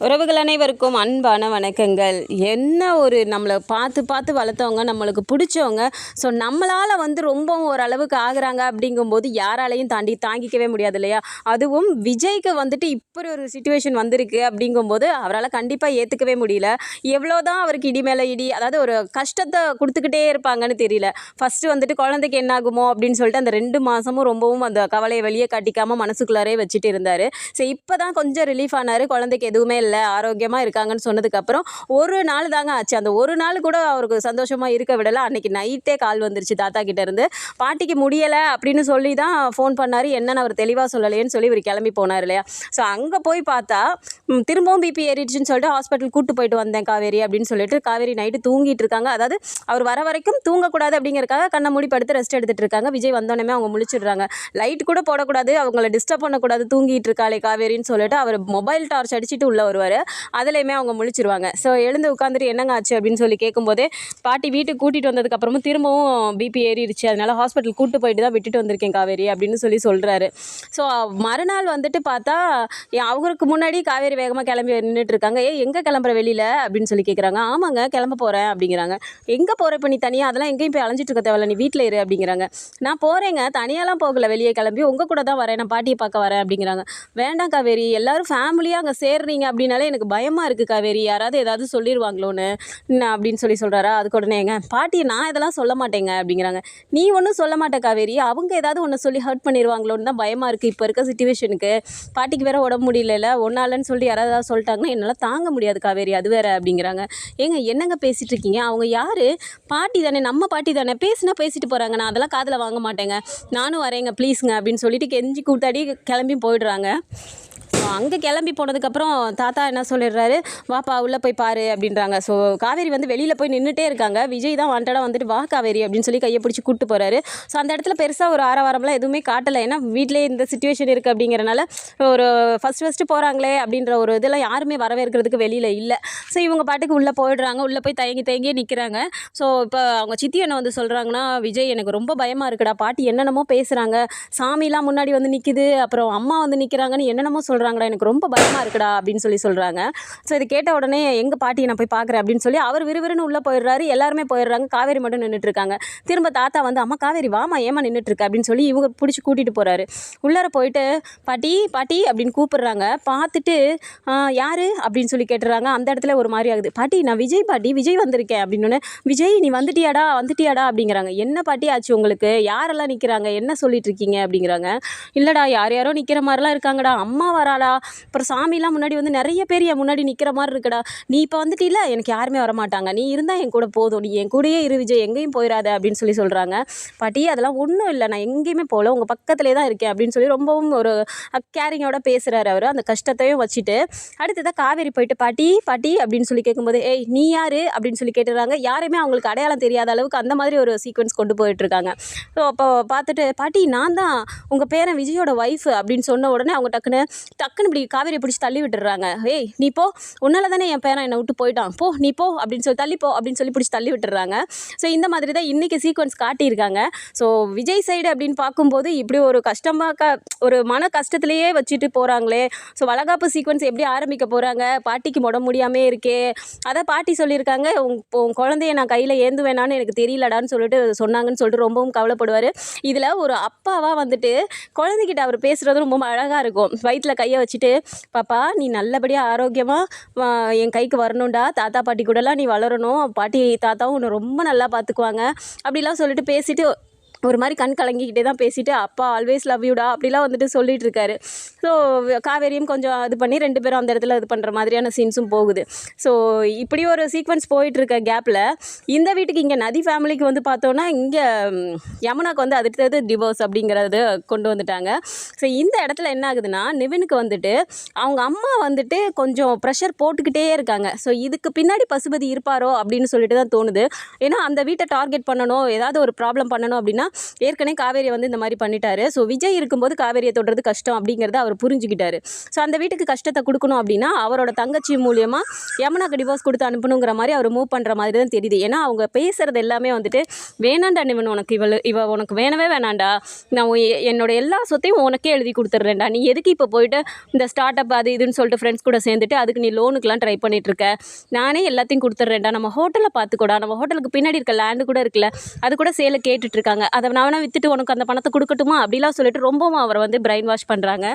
உறவுகள் அனைவருக்கும் அன்பான வணக்கங்கள். என்ன ஒரு நம்மளை பார்த்து பார்த்து வளர்த்தவங்க நம்மளுக்கு பிடிச்சவங்க ஸோ நம்மளால் வந்து ரொம்பவும் ஓரளவுக்கு ஆகுறாங்க அப்படிங்கும்போது யாராலையும் தாண்டி தாங்கிக்கவே முடியாது இல்லையா? அதுவும் விஜய்க்கு வந்துட்டு இப்படி ஒரு சுச்சுவேஷன் வந்திருக்கு அப்படிங்கும்போது அவரால் கண்டிப்பாக ஏற்றுக்கவே முடியல. எவ்வளோ தான் அவருக்கு இடி மேலே இடி அதாவது ஒரு கஷ்டத்தை கொடுத்துக்கிட்டே இருப்பாங்கன்னு தெரியல. ஃபஸ்ட்டு வந்துட்டு குழந்தைக்கு என்ன ஆகுமோ அப்படின்னு சொல்லிட்டு அந்த ரெண்டு மாதமும் ரொம்பவும் அந்த கவலையை வெளியே காட்டிக்காமல் மனசுக்குள்ளாரே வச்சுட்டு இருந்தார். ஸோ இப்போ தான் கொஞ்சம் ரிலீஃப் ஆனார். குழந்தைக்கு எதுவுமே இல்லை ஆரோக்கியமாக இருக்காங்கன்னு சொன்னதுக்கப்புறம் ஒரு நாள் தாங்க ஆச்சு. அந்த ஒரு நாள் கூட அவருக்கு சந்தோஷமாக இருக்க விடலை. அன்னைக்கு நைட்டே கால் வந்துருச்சு தாத்தா கிட்டேருந்து பாட்டிக்கு முடியலை அப்படின்னு சொல்லி தான் ஃபோன் பண்ணார். என்னென்னு அவர் தெளிவாக சொல்லலையேன்னு சொல்லி இவர் கிளம்பி போனார் இல்லையா? ஸோ அங்கே போய் பார்த்தா திரும்பவும் பிபி ஏறிடுச்சுன்னு சொல்லிட்டு ஹாஸ்பிட்டல் கூட்டு போயிட்டு வந்தேன் காவேரி அப்படின்னு சொல்லிட்டு காவேரி நைட்டு தூங்கிட்டு இருக்காங்க. அதாவது அவர் வர வரைக்கும் தூங்கக்கூடாது அப்படிங்கிறக்காக கண்ணை மூடி படுத்து ரெஸ்ட் எடுத்துகிட்டு இருக்காங்க. விஜய் வந்தோடனே அவங்க முழிச்சிடுறாங்க. லைட் கூட போடக்கூடாது. அவங்கள டிஸ்டர்ப் பண்ணக்கூடாது. தூங்கிட்டு இருக்காளே காவேரின்னு சொல்லிட்டு அவர் மொபைல் டார்ச் அடிச்சுட்டு உள்ள வருவார். அதுலேயுமே அவங்க முழிச்சிருவாங்க. ஸோ எழுந்து உட்காந்துட்டு என்னங்க ஆச்சு அப்படின்னு சொல்லி கேட்கும்போதே பாட்டி வீட்டுக்கு கூட்டிகிட்டு வந்ததுக்கப்புறமும் திரும்பவும் பிபி ஏறிடுச்சு. அதனால் ஹாஸ்பிட்டல் கூட்டு போயிட்டு தான் விட்டுட்டு வந்திருக்கேன் காவேரி அப்படின்னு சொல்லி சொல்கிறாரு ஸோ மறுநாள் வந்துட்டு பார்த்தா ஏன் அவருக்கு முன்னாடி காவேரி வேகமாக கிளம்பி நின்றுட்டு இருக்காங்க ஏ எங்கே கிளம்புற வெளியில்? அப்படின்னு சொல்லி கேட்குறாங்க ஆமாங்க கிளம்ப போகிறேன் அப்படிங்கிறாங்க. எங்கே போகிற இப்போ நீ தனியாக அதெல்லாம் எங்கேயும் போய் அலைஞ்சிட்டு இருக்க தேவையில்ல. நீ வீட்டில் இரு அப்படிங்கிறாங்க. நான் போகிறேங்க தனியாலாம் போகல. வெளியே கிளம்பி உங்கள் கூட தான் வரேன். நான் பாட்டியை பார்க்க வரேன் அப்படிங்கிறாங்க. வேண்டாம் காவேரி. எல்லோரும் ஃபேமிலியாக அங்கே சேர்றீங்க அப்படின்னாலே எனக்கு பயமாக இருக்குது காவேரி. யாராவது ஏதாவது சொல்லிடுவாங்களோன்னு நான் அப்படின்னு சொல்லி சொல்கிறாரா அதுக்கு உடனே பாட்டி நான் இதெல்லாம் சொல்ல மாட்டேங்க அப்படிங்கிறாங்க. நீ ஒன்றும் சொல்ல மாட்டே காவேரி. அவங்க ஏதாவது ஒன்று சொல்லி ஹர்ட் பண்ணிடுவாங்களோன்னு தான் பயமாக இருக்குது இப்போ இருக்க சுச்சுவேஷனுக்கு பாட்டிக்கு வேற உடம்பு முடியல ஒன்னாலன்னு சொல்லி யாராவது ஏதாவது சொல்லிட்டாங்கன்னா என்னால் தாங்க முடியாது காவேரி அது வேற அப்படிங்கிறாங்க. ஏங்க என்னங்க பேசிகிட்டு இருக்கீங்க? அவங்க யார்? பாட்டி தானே நம்ம பாட்டி தானே. பேசினா பேசிட்டு போகிறாங்க நான் அதெல்லாம் காதில் வாங்க மாட்டேங்க. நானும் வரேங்க ப்ளீஸுங்க அப்படின்னு சொல்லிட்டு கெஞ்சி கூத்தாடி கிளம்பி போயிடுறாங்க. அங்கே கிளம்பி போனதுக்கப்புறம் தாத்தா என்ன சொல்லிடுறாரு வாப்பா உள்ளே போய் பாரு அப்படின்றாங்க. ஸோ காவேரி வந்து வெளியில் போய் நின்றுட்டே இருக்காங்க. விஜய் தான் வாண்டடாக வந்துட்டு வா காவேரி அப்படின்னு சொல்லி கையை பிடிச்சி கூப்பிட்டு போகிறாரு ஸோ அந்த இடத்துல பெருசாக ஒரு ஆரவாரம்லாம் எதுவுமே காட்டலை. ஏன்னா வீட்டிலே இந்த சுச்சுவேஷன் இருக்குது அப்படிங்கிறனால ஒரு ஃபஸ்ட் ஃபஸ்ட்டு போகிறாங்களே அப்படின்ற ஒரு இதெல்லாம் யாருமே வரவேற்கிறதுக்கு வெளியில் இல்லை. ஸோ இவங்க பாட்டுக்கு உள்ளே போயிடுறாங்க. உள்ளே போய் தயங்கி தயங்கியே நிற்கிறாங்க ஸோ இப்போ அவங்க சித்தி என்ன வந்து சொல்கிறாங்கன்னா விஜய் எனக்கு ரொம்ப பயமாக இருக்குடா. பாட்டி என்னென்னமோ பேசுகிறாங்க சாமிலாம் முன்னாடி வந்து நிற்கிது அப்புறம் அம்மா வந்து நிற்கிறாங்கன்னு என்னென்னமோ சொல்கிறாங்க சொல்கிறாங்கடா எனக்கு ரொம்ப பயமாக இருக்குடா அப்படின்னு சொல்லி சொல்கிறாங்க ஸோ இது கேட்ட உடனே எங்கள் பாட்டியை நான் போய் பார்க்குறேன் அப்படின்னு சொல்லி அவர் விறுவிறுன்னு உள்ளே போயிடுறாரு. எல்லாருமே போயிடுறாங்க. காவேரி மட்டும் நின்றுட்டுருக்காங்க இருக்காங்க. திரும்ப தாத்தா வந்து அம்மா காவேரி வாமா ஏமா நின்றுட்டுருக்க அப்படின்னு சொல்லி இவங்க பிடிச்சி கூட்டிகிட்டு போகிறாரு உள்ளார போயிட்டு பாட்டி பாட்டி அப்படின்னு கூப்பிடுறாங்க. பார்த்துட்டு யார்? அப்படின்னு சொல்லி கேட்டுறாங்க. அந்த இடத்துல ஒரு மாதிரி ஆகுது. பாட்டி நான் விஜய் பாட்டி விஜய் வந்திருக்கேன் அப்படின்னு உடனே, விஜய் நீ வந்துட்டியாடா வந்துட்டியாடா அப்படிங்கிறாங்க. என்ன பாட்டி ஆச்சு உங்களுக்கு? யாரெல்லாம் நிற்கிறாங்க என்ன சொல்லிட்டு இருக்கீங்க? அப்படிங்கிறாங்க. இல்லைடா யார் யாரோ நிற்கிற மாதிரிலாம் இருக்காங்கடா. அம்மா வராடா அப்புறம் சாமிலாம் முன்னாடி வந்து நிறைய பேர் என் முன்னாடி நிற்கிற மாதிரி இருக்கடா. நீ இப்போ வந்துட்டில எனக்கு யாருமே வர மாட்டாங்க நீ இருந்தால் என் கூட போதும். நீ என் கூடயே இரு விஜய் எங்கேயும் போயிடாத அப்படின்னு சொல்லி சொல்கிறாங்க பாட்டி அதெல்லாம் ஒன்றும் இல்லை. நான் எங்கேயுமே போகல உங்கள் பக்கத்துலேயே தான் இருக்கேன் அப்படின்னு சொல்லி ரொம்பவும் ஒரு கேரிங்கோட பேசுகிறாரு அவர். அந்த கஷ்டத்தையும் வச்சுட்டு. அடுத்ததாக காவேரி போயிட்டு பாட்டி பாட்டி அப்படின்னு சொல்லி கேட்கும்போது ஏய் நீ யார்? அப்படின்னு சொல்லி கேட்டுறாங்க. யாருமே அவங்களுக்கு அடையாளம் தெரியாத அளவுக்கு அந்த மாதிரி ஒரு சீக்வன்ஸ் கொண்டு போயிட்டுருக்காங்க. ஸோ அப்போ பார்த்துட்டு பாட்டி நான் தான் உங்கள் பேரன் விஜயோட ஒய்ஃப் அப்படின்னு சொன்ன உடனே அவங்க டக்குன்னு டக்குன்னு இப்படி காவேரியை பிடிச்சி தள்ளி விட்டுறாங்க. ஏய் நீ போ. உன்னால தானே என் பேரன் என்னை விட்டு போயிட்டான். போ நீ போ அப்படின்னு சொல்லி தள்ளி போ அப்படின்னு சொல்லி பிடிச்சி தள்ளி விட்டுறாங்க. ஸோ இந்த மாதிரி தான் இன்றைக்கி சீக்வன்ஸ் காட்டியிருக்காங்க. ஸோ விஜய் சைடு அப்படின்னு பார்க்கும்போது இப்படி ஒரு கஷ்டமாக க ஒரு மன கஷ்டத்துலேயே வச்சுட்டு போகிறாங்களே ஸோ வளகாப்பு சீக்வன்ஸ் எப்படி ஆரம்பிக்க போகிறாங்க பாட்டிக்கு முட முடியாமே இருக்கே. அதை பாட்டி சொல்லியிருக்காங்க. உன் குழந்தைய நான் கையில் ஏந்துவேனான்னு எனக்கு தெரியலடான்னு சொல்லிட்டு சொன்னாங்கன்னு சொல்லிட்டு ரொம்பவும் கவலைப்படுவார். இதில் ஒரு அப்பாவாக வந்துட்டு குழந்தைகிட்ட அவர் பேசுகிறது ரொம்ப அழகாக இருக்கும். வயிற்றில் கையை வச்சுட்டு பாப்பா நீ நல்லபடியாக ஆரோக்கியமாக என் கைக்கு வரணும்டா. தாத்தா பாட்டி கூடலாம் நீ வளரணும். பாட்டி தாத்தாவும் உன்னை ரொம்ப நல்லா பார்த்துக்குவாங்க அப்படிலாம் சொல்லிட்டு பேசிட்டு ஒரு மாதிரி கண் கலங்கிக்கிட்டே தான் பேசிட்டு அப்பா ஆல்வேஸ் லவ் யூடா அப்படிலாம் வந்துட்டு சொல்லிட்டு இருக்காரு. ஸோ காவேரியும் கொஞ்சம் இது பண்ணி ரெண்டு பேரும் அந்த இடத்துல இது பண்ணுற மாதிரியான சீன்ஸும் போகுது. ஸோ இப்படி ஒரு சீக்வன்ஸ் போயிட்டு இருக்க கேப்பில் இந்த வீட்டுக்கு இங்கே நதி ஃபேமிலிக்கு வந்து பார்த்தோன்னா இங்கே யமுனாக்கு வந்து அடுத்தது டிவோர்ஸ் அப்படிங்கிறது கொண்டு வந்துட்டாங்க. ஸோ இந்த இடத்துல என்ன ஆகுதுன்னா நிவினுக்கு வந்துட்டு அவங்க அம்மா வந்துட்டு கொஞ்சம் ப்ரெஷர் போட்டுக்கிட்டே இருக்காங்க. ஸோ இதுக்கு பின்னாடி பசுபதி இருப்பாரோ அப்படின்னு சொல்லிட்டு தான் தோணுது. ஏன்னா அந்த வீட்டை டார்கெட் பண்ணணும் ஏதாவது ஒரு ப்ராப்ளம் பண்ணணும் அப்படின்னா ஏற்கனவே காவேரியை வந்து இந்த மாதிரி பண்ணிட்டாரு. ஸோ விஜய் இருக்கும்போது காவேரியை தொடுறது கஷ்டம் அப்படிங்கிறத அவர் புரிஞ்சுக்கிட்டாரு. ஸோ அந்த வீட்டுக்கு கஷ்டத்தை கொடுக்கணும் அப்படின்னா அவரோட தங்கச்சி மூலியமாக யமுனாக்கு டிவோர்ஸ் கொடுத்து அனுப்பணுங்கிற மாதிரி அவர் மூவ் பண்ணுற மாதிரி தான் தெரியுது. ஏன்னா அவங்க பேசுகிறது எல்லாமே வந்துட்டு வேணாண்டா நிவன் உனக்கு இவள் இவ உனக்கு வேணவே வேணாண்டா. நான் எ- என்னோட எல்லா சொத்தையும் உனக்கே எழுதி கொடுத்துட்றேன்டா. நீ எதுக்கு இப்போ போயிட்டு இந்த ஸ்டார்ட் அப் அது இதுன்னு சொல்லிட்டு ஃப்ரெண்ட்ஸ் கூட சேர்ந்துட்டு அதுக்கு நீ லோனுக்குலாம் ட்ரை பண்ணிட்டு இருக்க நானே எல்லாத்தையும் கொடுத்துட்றேன்டா. நம்ம ஹோட்டலில் பார்த்துக்கூடா. நம்ம ஹோட்டலுக்கு பின்னாடி இருக்க லேண்டு கூட இருக்குல்ல அது கூட சேலை கேட்டுட்ருக்காங்க. அதை நான் வேணா வித்துட்டு உனக்கு அந்த பணத்தை கொடுக்கட்டுமா? அப்படிலாம் சொல்லிட்டு ரொம்பவும் அவரை வந்து பிரைன் வாஷ் பண்ணுறாங்க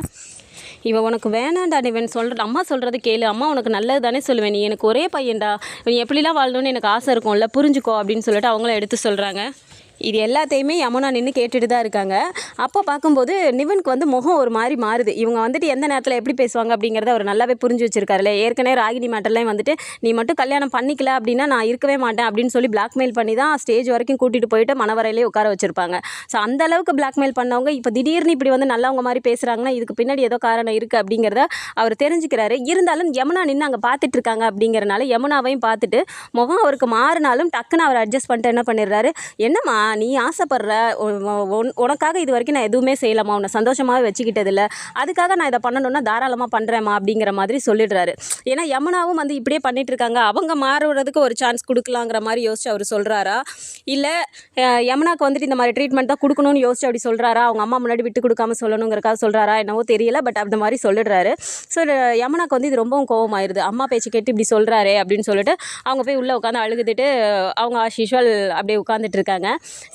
இவன் உனக்கு வேணாண்டா இவன் சொல்கிற அம்மா சொல்கிறது கேளு. அம்மா உனக்கு நல்லது தானே சொல்லுவேன். நீ எனக்கு ஒரே பையன்டா. நீ எப்படிலாம் வாழணும்னு எனக்கு ஆசை இருக்கும்ல புரிஞ்சுக்கோ அப்படின்னு சொல்லிட்டு அவங்களும் எடுத்து சொல்கிறாங்க இது எல்லாத்தையுமே யமுனா நின்று கேட்டுட்டு தான் இருக்காங்க. அப்போ பார்க்கும்போது நிவனுக்கு வந்து முகம் ஒரு மாதிரி மாறுது. இவங்க வந்துட்டு எந்த நேரத்தில் எப்படி பேசுவாங்க அப்படிங்கிறத அவர் நல்லாவே புரிஞ்சு வச்சிருக்காருல்ல. ஏற்கனவே ராகினி மேட்டர்லாம் வந்துட்டு நீ மட்டும் கல்யாணம் பண்ணிக்கல அப்படின்னா நான் இருக்கவே மாட்டேன் அப்படின்னு சொல்லி பிளாக்மெயில் பண்ணி தான் ஸ்டேஜ் வரைக்கும் கூட்டிகிட்டு போயிட்டு மணவரையிலே உட்கார வச்சிருப்பாங்க. ஸோ அந்த அளவுக்கு பிளாக்மெயில் பண்ணவங்க இப்போ திடீர்னு இப்படி வந்து நல்லவங்க மாதிரி பேசுகிறாங்கன்னா இதுக்கு பின்னாடி ஏதோ காரணம் இருக்குது அப்படிங்கிறத அவர் தெரிஞ்சுக்கிறாரு. இருந்தாலும் யமுனா நின்று அங்கே பார்த்துட்டு இருக்காங்க அப்படிங்கிறனால யமுனாவையும் பார்த்துட்டு முகம் அவருக்கு மாறினாலும் டக்குன்னு அவர் அட்ஜஸ்ட் பண்ணிட்டு என்ன பண்ணிடுறாரு? என்னம்மா நீ ஆசைப்படுற உனக்காக இது வரைக்கும் நான் எதுவுமே செய்யலாமா உன்னை சந்தோஷமாகவே வச்சுக்கிட்டதில்ல. அதுக்காக நான் இதை பண்ணணும்னா தாராளமாக பண்ணுறேம்மா அப்படிங்கிற மாதிரி சொல்லிடுறாரு. ஏன்னா யமுனாவும் வந்து இப்படியே பண்ணிட்டு இருக்காங்க அவங்க மாறுறதுக்கு ஒரு சான்ஸ் கொடுக்கலாங்கிற மாதிரி யோசிச்சு அவர் சொல்கிறாரா இல்லை யமுனாக்கு வந்துட்டு இந்த மாதிரி ட்ரீட்மெண்ட் தான் கொடுக்கணும்னு யோசிச்சு அப்படி சொல்கிறாரா அவங்க அம்மா முன்னாடி விட்டு கொடுக்காம சொல்லணுங்கிறக்காக சொல்கிறாரா என்னவோ தெரியல பட் அந்த மாதிரி சொல்லிடுறாரு. ஸோ யமுனாக்கு வந்து இது ரொம்பவும் கோவமாயிருது. அம்மா பேச்சு கேட்டு இப்படி சொல்கிறாரே அப்படின்னு சொல்லிட்டு அவங்க போய் உள்ளே உட்காந்து அழுதுட்டு அவங்க ஆஸ் யூஷுவல் அப்படியே உட்காந்துட்டு இருக்காங்க.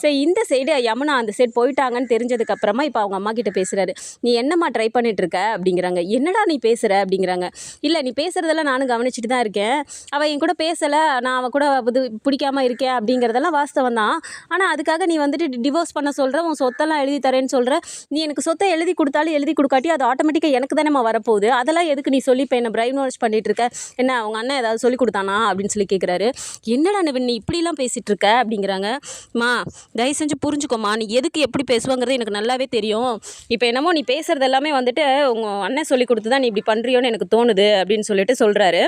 ஸோ இந்த சைடு யமுனா அந்த சைடு போயிட்டாங்கன்னு தெரிஞ்சதுக்கு அப்புறமா இப்போ அவங்க அம்மா கிட்ட பேசுறாரு. நீ என்னம்மா ட்ரை பண்ணிட்டு இருக்க அப்படிங்கிறாங்க. என்னடா நீ பேசுகிற அப்படிங்கிறாங்க. இல்லை நீ பேசுகிறதெல்லாம் நானும் கவனிச்சுட்டு தான் இருக்கேன். அவள் என் கூட பேசலை. நான் அவள் கூட இது பிடிக்காமல் இருக்கேன் அப்படிங்கிறதெல்லாம் வாஸ்தவம் தான். ஆனால் அதுக்காக நீ வந்துட்டு டிவோர்ஸ் பண்ண சொல்கிற உன் சொத்தெல்லாம் எழுதி தரேன்னு சொல்கிற நீ எனக்கு சொத்தை எழுதி கொடுத்தாலும் எழுதி கொடுக்காட்டி அது ஆட்டோமேட்டிக்காக எனக்கு தானேம்மா வரப்போகுது. அதெல்லாம் எதுக்கு நீ சொல்லி இப்போ என்ன பிரைன் வாஷ் பண்ணிட்டு இருக்க என்ன அவங்க அண்ணன் ஏதாவது சொல்லி கொடுத்தானா? அப்படின்னு சொல்லி கேட்குறாரு என்னடா நிவின் நீ இப்படிலாம் பேசிகிட்டு இருக்க அப்படிங்கிறாங்க. மா தயவு செஞ்சு புரிஞ்சுக்கோமா நீ எதுக்கு எப்படி பேசுவாங்கிறது எனக்கு நல்லாவே தெரியும். இப்போ என்னமோ நீ பேசுறது எல்லாமே வந்துட்டு உங்கள் அண்ணன் சொல்லி கொடுத்து தான் நீ இப்படி பண்ணுறியோன்னு எனக்கு தோணுது அப்படின்னு சொல்லிட்டு சொல்கிறாரு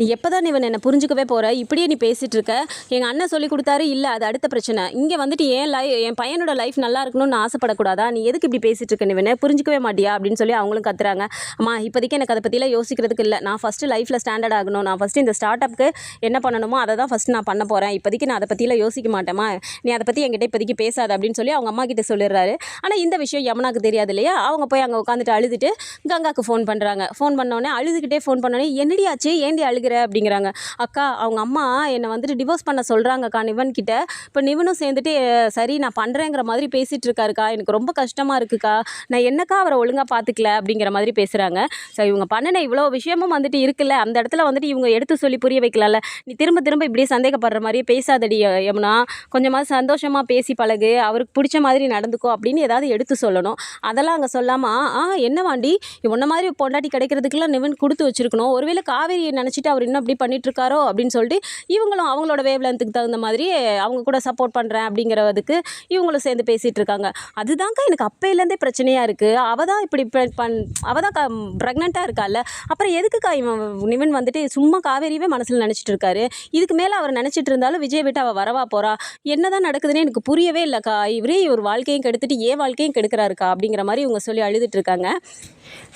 நீ எப்போ தான் இவன் என்னை புரிஞ்சுக்கவே போகிற இப்படியே நீ பேசிகிட்டு இருக்க. எங்கள் அண்ணன் சொல்லி கொடுத்தாரு இல்லை அது அடுத்த பிரச்சனை. இங்கே வந்துட்டு என் லைஃப் என் பையனோட லைஃப் நல்லா இருக்கணும்னு ஆசைப்படக்கூடாதா? நீ எதுக்கு இப்படி பேசிகிட்டு இருக்க இவனை? புரிஞ்சுக்கவே மாட்டியா? அப்படின்னு சொல்லி அவங்களும் கத்துறாங்க. அம்மா இப்போதைக்கு எனக்கு அதை பற்றிலாம் யோசிக்கிறதுக்கு இல்லை. நான் ஃபஸ்ட்டு லைஃப்பில் ஸ்டாண்டர்ட் ஆகணும். நான் ஃபஸ்ட்டு இந்த ஸ்டார்ட் அப்புக்கு என்ன பண்ணணுமோ அதை தான் ஃபஸ்ட்டு நான் பண்ண போகிறேன் இப்போதைக்கு நான் அதை பற்றிலாம் யோசிக்க மாட்டேமா நீ அதை பற்றி என்கிட்ட இப்போதைக்கு பேசாத அப்படின்னு சொல்லி அவங்க அம்மா கிட்ட சொல்லிடுறாரு. ஆனால் இந்த விஷயம் யமுனாக்கு தெரியாது இல்லையா? அவங்க போய் அங்கே உட்காந்துட்டு அழுதுட்டு கங்காக்கு ஃபோன் பண்ணுறாங்க ஃபோன் பண்ணோடனே அழுதுகிட்டே ஃபோன் பண்ணோடனே என்னடி ஆச்சு? ஏண்டி அழுகிற? அப்படிங்கிறாங்க. அக்கா அவங்க அம்மா என்னை வந்துட்டு டிவோர்ஸ் பண்ண சொல்கிறாங்கக்கா நிவன் கிட்ட. இப்போ நிவனும் சேர்ந்துட்டு சரி நான் பண்ணுறேங்கிற மாதிரி பேசிகிட்டு இருக்காருக்கா. எனக்கு ரொம்ப கஷ்டமாக இருக்குக்கா. நான் என்னக்கா அவரை ஒழுங்காக பார்த்துக்கல அப்படிங்கிற மாதிரி பேசுகிறாங்க ஸோ இவங்க பண்ணின இவ்வளோ விஷயமும் வந்துட்டு இருக்குல்ல. அந்த இடத்துல வந்துட்டு இவங்க எடுத்து சொல்லி புரிய வைக்கலாம்ல. நீ திரும்ப திரும்ப இப்படியே சந்தேகப்படுற மாதிரியே பேசாதடி ய- யமுனா. கொஞ்சமாக சந்தோஷமாக பேசி பழகு. அவருக்கு பிடிச்ச மாதிரி நடந்துக்கோ அப்படின்னு ஏதாவது எடுத்து சொல்லணும். அதெல்லாம் அங்கே சொல்லாமல் ஆ என்னவாண்டி? உன்ன மாதிரி பொண்டாட்டி கிடைக்கிறதுக்கெல்லாம் நிவன் கொடுத்து வச்சிருக்கணும். ஒருவேளை காவேரியை நினச்சிட்டு அவர் இன்னும் அப்படி பண்ணிகிட்ருக்காரோ அப்படின்னு சொல்லிட்டு இவங்களும் அவங்களோட வேவ் லென்த்துக்கு தகுந்த மாதிரி அவங்க கூட சப்போர்ட் பண்ணுறேன் அப்படிங்கிறதுக்கு இவங்களும் சேர்ந்து பேசிகிட்டு இருக்காங்க அதுதாங்க எனக்கு அப்பையிலேருந்தே பிரச்சனையாக இருக்குது அவள் தான் இப்படி பண் அவள் தான் ப்ரெக்னெண்ட்டாக இருக்கால்ல அப்புறம் எதுக்குக்கா இவன் நிவன் வந்துட்டு சும்மா காவேரியவே மனசில் நினச்சிட்டு இருக்காரு இதுக்கு மேலே அவர் நினச்சிட்டு இருந்தாலும் விஜய் விட்டு அவள் வரவா போகிறா என்னதான் நடக்குதுன்னு எனக்கு புரியவே இல்லைக்கா. இவரே இவர் வாழ்க்கையும் கெடுத்துட்டு ஏன் வாழ்க்கையும் கெடுக்கிறாருக்கா அப்படிங்கிற மாதிரி இவங்க சொல்லி அழுதுட்டு இருக்காங்க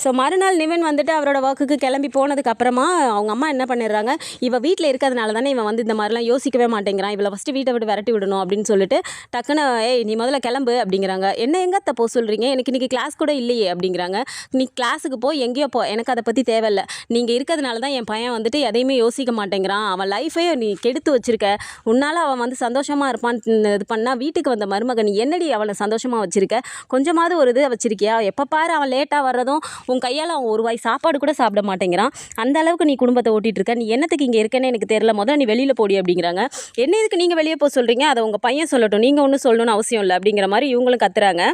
ஸோ மறுநாள் நிவன் வந்துட்டு அவரோட ஒர்க்குக்கு கிளம்பி போனதுக்கு அப்புறமா அவங்க அம்மா என்ன என்ன பண்ணிடுறாங்க? இவ வீட்டில் இருக்கிறதுனால தானே இவன் வந்து இந்த மாதிரிலாம் யோசிக்கவே மாட்டேங்கிறான். இவளை ஃபஸ்ட்டு வீட்டை விட்டு விரட்டி விடணும் அப்படின்னு சொல்லிட்டு டக்குன்னு ஏய் நீ முதல்ல கிளம்பு அப்படிங்கிறாங்க. என்ன எங்கே அத்தை போ சொல்கிறீங்க எனக்கு இன்றைக்கி கிளாஸ் கூட இல்லையே அப்படிங்கிறாங்க. நீ கிளாஸுக்கு போ எங்கேயோ போ. எனக்கு அதை பற்றி தேவையில்லை. நீங்கள் இருக்கிறதுனால தான் என் பையன் வந்துட்டு எதையுமே யோசிக்க மாட்டேங்கிறான். அவன் லைஃபே நீ கெடுத்து வச்சிருக்க. உன்னால் அவன் வந்து சந்தோஷமாக இருப்பான் இது பண்ணால் வீட்டுக்கு வந்த மருமகன் என்னடி அவனை சந்தோஷமாக வச்சிருக்க? கொஞ்சமாவது ஒரு இது வச்சிருக்கியா? எப்போ பாரு அவன் லேட்டாக வர்றதும் உன் கையால் அவன் ஒரு வாய் சாப்பாடு கூட சாப்பிட மாட்டேங்கிறான். அந்த அளவுக்கு நீ குடும்பத்தை ஓட்டிட்டு இருக்க. நீ என்னத்துக்கு இங்கே இருக்கேன்னு எனக்கு தெரியல. முதல்ல நீ வெளியில் போடி அப்படிங்கிறாங்க. என்ன இதுக்கு நீங்கள் வெளியே போக சொல்கிறீங்க அதை உங்கள் பையன் சொல்லட்டும். நீங்கள் ஒன்றும் சொல்லணும்னு அவசியம் இல்லை அப்படிங்கிற மாதிரி இவங்களும் கத்துறாங்க.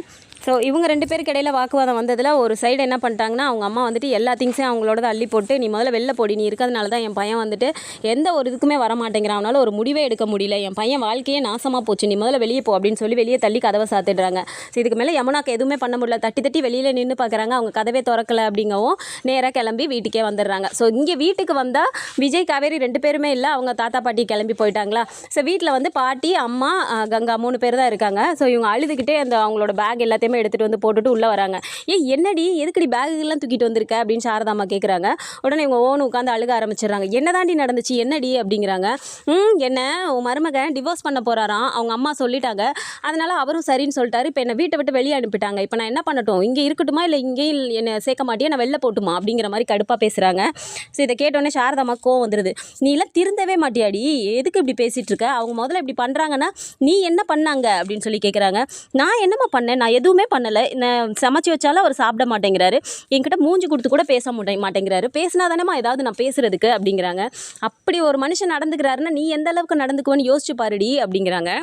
ஸோ இவங்க ரெண்டு பேருக்கு இடையில வாக்குவாதம் வந்ததில் ஒரு சைடு என்ன பண்ணிட்டாங்கன்னா அவங்க அம்மா வந்துட்டு எல்லா திங்ஸையும் அவங்களோட அள்ளி போட்டு நீ முதல்ல வெளில போடி நீ இருக்கிறதுனால தான் என் பையன் வந்துட்டு எந்த ஒரு இதுக்குமே வர மாட்டேங்கிறான். அவனால் ஒரு முடிவே எடுக்க முடியல. என் பையன் வாழ்க்கையே நாசமாக போச்சு. நீ முதல்ல வெளியே போ அப்படின்னு சொல்லி வெளியே தள்ளி கதவை சாத்திடுறாங்க. ஸோ இதுக்கு மேலே யமுனாக்கு எதுவுமே பண்ண முடியல. தட்டி தட்டி வெளியில் நின்று பார்க்குறாங்க அவங்க கதவே திறக்கல அப்படிங்கவும் நேராக கிளம்பி வீட்டுக்கே வந்துடுறாங்க. ஸோ இங்கே வீட்டுக்கு வந்தால் விஜய் காவேரி ரெண்டு பேருமே இல்லை. அவங்க தாத்தா பாட்டி கிளம்பி போயிட்டாங்களா? ஸோ வீட்டில் வந்து பாட்டி அம்மா கங்கா மூணு பேர் தான் இருக்காங்க. ஸோ இவங்க அழுதுகிட்டே அந்த அவங்களோட பேக் எல்லாத்தையும் எடுத்துகிட்டு வந்து போட்டுட்டு உள்ளே வராங்க. ஏ என்னடி? எதுக்குடி பேகுகள்லாம் தூக்கிட்டு வந்திருக்க? அப்படின்னு சாரதாமா கேட்குறாங்க உடனே இவங்க ஓன் உட்காந்து அழுக ஆரம்பிச்சிடுறாங்க. என்னதாண்டி நடந்துச்சு? என்னடி? அப்படிங்கிறாங்க. ம் என்ன? உன் மருமகன் டிவோர்ஸ் பண்ண போகிறாராம் அவங்க அம்மா சொல்லிட்டாங்க. அதனால் அவரும் சரின்னு சொல்லிட்டாரு. இப்போ என்னை வீட்டை விட்டு வெளியே அனுப்பிட்டாங்க. இப்போ நான் என்ன பண்ணட்டும்? இங்கே இருக்கட்டுமா? இல்லை இங்கேயும் என்னை சேர்க்க மாட்டியா? நான் வெளில போட்டுமா? அப்படிங்கிற மாதிரி கடுப்பாக பேசுகிறாங்க ஸோ இதை கேட்டோடனே சாரதாமா கோவம் வந்துடுது நீலாம் திருந்தவே மாட்டியாடி? எதுக்கு இப்படி பேசிகிட்டு இருக்க? அவங்க முதல்ல இப்படி பண்ணுறாங்கன்னா நீ என்ன பண்ணாங்க? அப்படின்னு சொல்லி கேட்குறாங்க நான் என்னம்மா பண்ணேன்? நான் எதுவுமே பண்ணலை. நான் சமைச்சு வச்சாலும் அவர் சாப்பிட மாட்டேங்கிறாரு. என்கிட்ட மூஞ்சி கொடுத்து கூட பேச மாட்டே மாட்டேங்கிறாரு. பேசினா தானேம்மா ஏதாவது நான் பேசுறதுக்கு அப்படிங்கிறாங்க. அப்படி ஒரு மனுஷன் நடந்துக்கிறாருன்னா நீ எந்த அளவுக்கு நடந்துக்குவேன்னு யோசிச்சு பாருடி அப்படிங்கிறாங்க.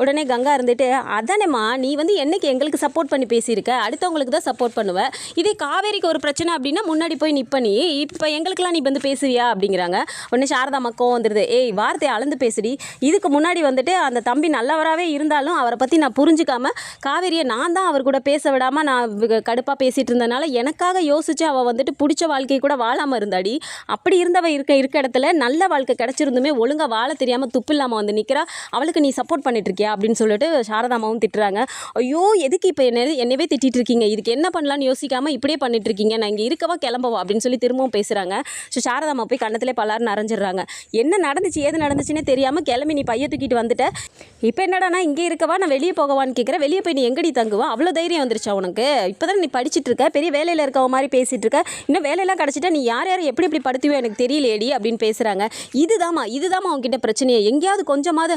உடனே கங்கா இருந்துட்டு அதானேம்மா நீ வந்து என்னைக்கு எங்களுக்கு சப்போர்ட் பண்ணி பேசியிருக்க? அடுத்தவங்களுக்கு தான் சப்போர்ட் பண்ணுவ. இதே காவேரிக்கு ஒரு பிரச்சனை அப்படின்னா முன்னாடி போய் நிப்ப நீ இப்போ எங்களுக்கெல்லாம் நீ வந்து பேசுவியா? அப்படிங்கிறாங்க. உடனே சாரதா மக்கோ வந்துடுது ஏய் வார்த்தையை அளந்து பேசுடி. இதுக்கு முன்னாடி வந்துட்டு அந்த தம்பி நல்லவராகவே இருந்தாலும் அவரை பற்றி நான் புரிஞ்சுக்காம காவேரியை நான் தான் அவர் கூட பேச விடாமல் நான் கடுப்பாக பேசிகிட்டு இருந்தனால எனக்காக யோசிச்சு அவள் வந்துட்டு பிடிச்ச வாழ்க்கை கூட வாழாமல் இருந்தாடி. அப்படி இருந்தவ இருக்க இருக்க இடத்துல நல்ல வாழ்க்கை கிடச்சிருந்துமே ஒழுங்காக வாழ தெரியாமல் துப்பு இல்லாமல் வந்து நிற்கிறா அவளுக்கு நீ சப்போர்ட் பண்ணிட்டு இருக்கியா? அப்படின்னு சொல்லிட்டு சாரதாமாவும் திட்டுறாங்க. ஐயோ எதுக்கு இப்போ என்ன என்னவே திட்டிட்டு இருக்கீங்க இதுக்கு என்ன பண்ணலாம்னு யோசிக்காமல் இப்படியே பண்ணிட்டு இருக்கீங்க நான் இங்கே இருக்கவா கிளம்பவா அப்படின்னு சொல்லி திரும்பவும் பேசுகிறாங்க ஸோ சாரதாமா போய் கண்ணத்திலே பல்லாருன்னு அரைஞ்சிடுறாங்க. என்ன நடந்துச்சு ஏது நடந்துச்சுன்னே தெரியாமல் கிளம்பி நீ பைய தூக்கிட்டு வந்துட்ட. இப்போ என்னடா நான் இங்கே இருக்கவா? நான் வெளியே போகவான்னு கேட்குறேன் வெளியே போய் நீ எங்கடி தங்குவா? அவ்வளோ தைரியம் வந்துருச்சா உனக்கு? இப்போ தான் நீ படிச்சுட்டு இருக்க பெரிய வேலையில் இருக்கவ மாதிரி பேசிகிட்டு இருக்க இன்னும் வேலையெல்லாம் கிடச்சிட்டா நீ யார் யார் எப்படி எப்படி படுத்துவோ எனக்கு தெரியலேடி அப்படின்னு பேசுகிறாங்க இதுதாம்மா இதுதாம்மா அவங்ககிட்ட பிரச்சனையே. எங்கேயாவது கொஞ்சமாவது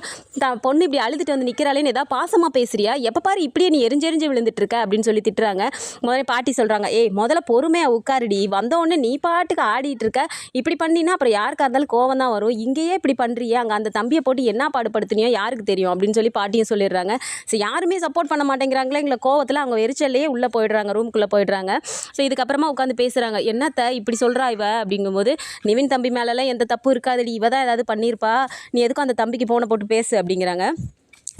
பொண்ணு இப்படி அழுதுட்டு வந்து நிற்கிறாளேன்னு ஏதாவது பாசமாக பேசுறியா? எப்போ பாரு இப்படியே நீ எரிஞ்செரிஞ்சு விழுந்துட்டு இருக்க அப்படின்னு சொல்லி திட்டுறாங்க. முதல்ல பாட்டி சொல்கிறாங்க ஏய் முதல்ல பொறுமையாக உட்காருடி. வந்தவொடனே நீ பாட்டுக்கு ஆடிட்டு இருக்க இப்படி பண்ணினா அப்புறம் யாருக்கா இருந்தாலும் கோவம் தான் வரும். இங்கேயே இப்படி பண்ணுறியா அங்கே அந்த தம்பியை போட்டு என்ன பாடுபடுத்தினியோ யாருக்கு தெரியும்? அப்படின்னு சொல்லி பாட்டியும் சொல்லிடுறாங்க. ஸோ யாருமே சப்போர்ட் பண்ண மாட்டேங்கிறாங்களே எங்களை கோவத்தில் அவங்க எரிச்சல்லையே உள்ளே போயிடுறாங்க ரூமுக்குள்ளே போயிடுறாங்க. ஸோ இதுக்கப்புறமா உட்காந்து பேசுகிறாங்க என்னத்த இப்படி சொல்கிறா இவ? அப்படிங்கும்போது நிவின் தம்பி மேலெல்லாம் எந்த தப்பு இருக்காதுடி. இவ தான் ஏதாவது பண்ணியிருப்பா நீ எதுக்கும் அந்த தம்பிக்கு ஃபோனை போட்டு பேசு அப்படிங்கிறாங்க.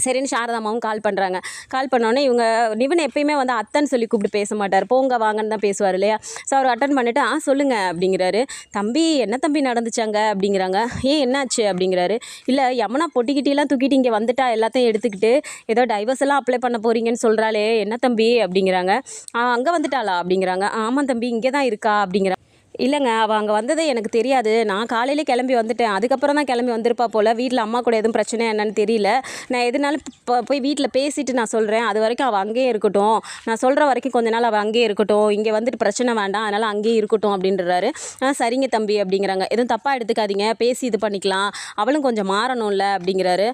சரின்னு சாரதாமாவும் கால் பண்ணுறாங்க கால் பண்ணோன்னே இவங்க நிவன் எப்பயுமே வந்து அத்தன்னு சொல்லி கூப்பிட்டு பேச மாட்டார். போங்க வாங்கன்னு தான் பேசுவார் இல்லையா? ஸோ அவர் அட்டன் பண்ணிவிட்டு ஆ சொல்லுங்கள் அப்படிங்கிறாரு. தம்பி என்ன தம்பி நடந்துச்சாங்க? அப்படிங்கிறாங்க. ஏன் என்னாச்சு? அப்படிங்கிறாரு. இல்லை யமுனா பொட்டிக்கிட்டிலாம் தூக்கிட்டு இங்கே வந்துட்டா எல்லாத்தையும் எடுத்துக்கிட்டு ஏதோ டைவர்ஸ் எல்லாம் அப்ளை பண்ண போகிறீங்கன்னு சொல்கிறாளே என்ன தம்பி? அப்படிங்கிறாங்க. அங்கே வந்துட்டாளா? அப்படிங்கிறாங்க. ஆமாம் தம்பி இங்கே தான் இருக்கா? அப்படிங்கிற இல்லைங்க அவள் அங்கே வந்ததே எனக்கு தெரியாது. நான் காலையிலே கிளம்பி வந்துட்டேன். அதுக்கப்புறம் தான் கிளம்பி வந்திருப்பா போல். வீட்டில் அம்மா கூட எதுவும் பிரச்சனை என்னன்னு தெரியல. நான் எதுனாலும் இப்போ போய் வீட்டில் பேசிட்டு நான் சொல்கிறேன் அது வரைக்கும் அவள் அங்கேயே இருக்கட்டும். நான் சொல்கிற வரைக்கும் கொஞ்ச நாள் அவள் அங்கேயே இருக்கட்டும். இங்கே வந்துட்டு பிரச்சனை வேண்டாம். அதனால் அங்கேயே இருக்கட்டும் அப்படின்றாரு. ஆ சரிங்க தம்பி அப்படிங்கிறாங்க. எதுவும் தப்பாக எடுத்துக்காதீங்க. பேசி இது பண்ணிக்கலாம். அவளும் கொஞ்சம் மாறணும்ல அப்படிங்கிறாரு.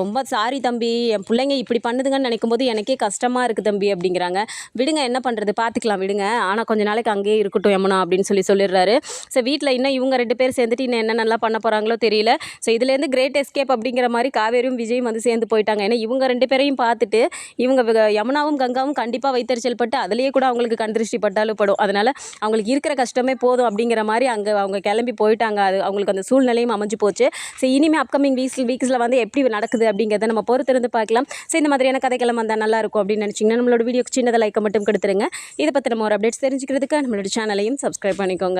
ரொம்ப சாரி தம்பி. என் பிள்ளைங்க இப்படி பண்ணுதுங்கன்னு நினைக்கும் போது எனக்கே கஷ்டமாக இருக்குது தம்பி அப்படிங்கிறாங்க. விடுங்க என்ன பண்ணுறது பார்த்துக்கலாம் விடுங்க. ஆனால் கொஞ்ச நாளைக்கு அங்கேயே இருக்கட்டும் எம்மனா அப்படின்னு சொல்லி சொல்லி சொல்லிடுறாரு ஸோ வீட்டில் இன்னும் இவங்க ரெண்டு பேர் சேர்ந்துட்டு இன்னும் என்ன நல்லா பண்ண போகிறாங்களோ தெரியல. ஸோ இதுலேருந்து கிரேட் எஸ்கேப் அப்படிங்கிற மாதிரி காவேரியும் விஜயும் வந்து சேர்ந்து போயிட்டாங்க. ஏன்னா இவங்க ரெண்டு பேரையும் பார்த்துட்டு இவங்க யமுனாவும் கங்காவும் கண்டிப்பாக வைத்தறிச்சல் பட்டு அதுலேயே கூட அவங்களுக்கு கண் திருஷ்டி பட்டாலும் படும். அதனால் அவங்களுக்கு இருக்கிற கஷ்டமே போதும் அப்படிங்கிற மாதிரி அங்கே அவங்க கிளம்பி போயிட்டாங்க. அது அவங்களுக்கு அந்த சூழ்நிலையும் அமைஞ்சு போச்சு. ஸோ இனிமேல் அப்கமிங் வீக்ஸ் வீக்ஸில் வந்து எப்படி நடக்குது அப்படிங்கிறத நம்ம பொறுத்திருந்து பார்க்கலாம். ஸோ இந்த மாதிரியான கதைகளும் வந்தால் நல்லா இருக்கும் அப்படின்னு நினச்சிங்கன்னா நம்மளோட வீடியோக்கு சின்னதாக லைக்கை மட்டும் கொடுத்துருங்க. இதை பற்றி நம்ம ஒரு அப்டேட்ஸ் தெரிஞ்சுக்கிறதுக்கு நம்மளோட சேனலையும் சப்ஸ்கிரைப் பண்ணிக்கோங்க.